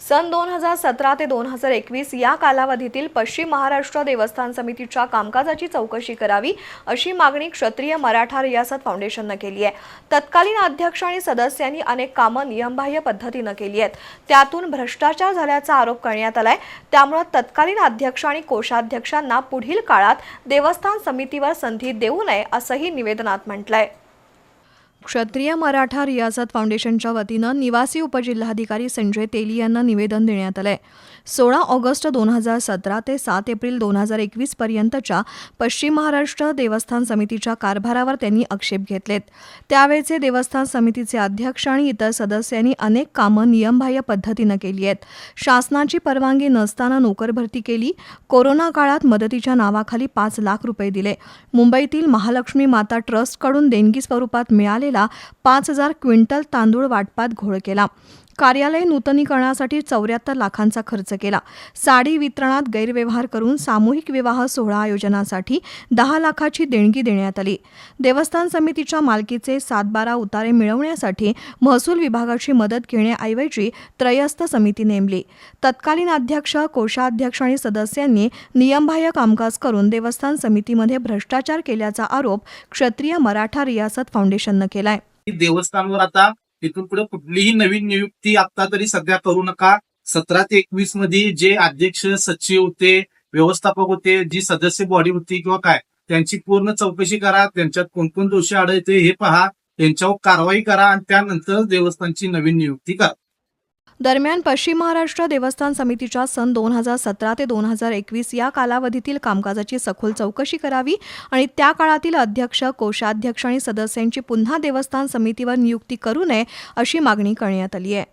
सन दोन हजार सतरा ते दोन हजार एकवीस या कालावधीतील पश्चिम महाराष्ट्र देवस्थान समितीच्या कामकाजाची चौकशी करावी अशी मागणी क्षत्रिय मराठा रियासत फाउंडेशननं केली आहे. तत्कालीन अध्यक्ष आणि सदस्यांनी अनेक कामं नियमबाह्य पद्धतीनं केली आहेत. त्यातून भ्रष्टाचार झाल्याचा आरोप करण्यात आलाय. त्यामुळे तत्कालीन अध्यक्ष आणि कोषाध्यक्षांना पुढील काळात देवस्थान समितीवर संधी देऊ नये असंही निवेदनात म्हटलंय. क्षत्रिय मराठा रियासत फाउंडेशनच्या वतीनं निवासी उपजिल्हाधिकारी संजय तेली यांना निवेदन देण्यात आलंय. सोळा ऑगस्ट दोन हजार सतरा ते सात एप्रिल दोन हजार एकवीस पर्यंतच्या पश्चिम महाराष्ट्र देवस्थान समितीच्या कारभारावर त्यांनी आक्षेप घेतलेत. त्यावेळचे देवस्थान समितीचे अध्यक्ष आणि इतर सदस्यांनी अनेक कामं नियमबाह्य पद्धतीनं केली आहेत. शासनाची परवानगी नसताना नोकर भरती केली. कोरोना काळात मदतीच्या नावाखाली पाच लाख रुपये दिले. मुंबईतील महालक्ष्मी माता ट्रस्टकडून देणगी स्वरूपात मिळाले मिळालेला पाच हजार क्विंटल तांदूळ वाटपात घोळ केला. कार्यालय नूतनीकरणासाठी चौऱ्याहत्तर लाखांचा खर्च केला. साडी वितरणात गैरव्यवहार करून सामूहिक विवाह सोहळा आयोजनासाठी दहा लाखाची देणगी देण्यात आली. देवस्थान समितीच्या मालकीचे सातबारा उतारे मिळवण्यासाठी महसूल विभागाची मदत घेण्याऐवजी त्रयस्थ समिती नेमली. तत्कालीन अध्यक्ष कोषाध्यक्ष आणि सदस्यांनी नियमबाह्य कामकाज करून देवस्थान समितीमध्ये भ्रष्टाचार केल्याचा आरोप क्षत्रिय मराठा रियासत फाउंडेशननं केलाय. देवस्थानवर आता तिथून पुढे कुठलीही नवीन नियुक्ती आता तरी सध्या करू नका. सतरा ते एकवीसमध्ये जे अध्यक्ष सचिव होते व्यवस्थापक होते जी सदस्य बॉडी होती किंवा काय त्यांची पूर्ण चौकशी करा. त्यांच्यात कोण कोण दोषी आढळते हे पहा. त्यांच्यावर कारवाई करा आणि त्यानंतर देवस्थानची नवीन नियुक्ती करा. दरम्यान पश्चिम महाराष्ट्र देवस्थान समितीच्या सन दोन हजार सतरा ते दोन हजार एकवीस या कालावधीतील कामकाजाची सखोल चौकशी करावी आणि त्या काळातील अध्यक्ष कोषाध्यक्ष आणि सदस्यांची पुन्हा देवस्थान समितीवर नियुक्ती करू नये अशी मागणी करण्यात आली आहे.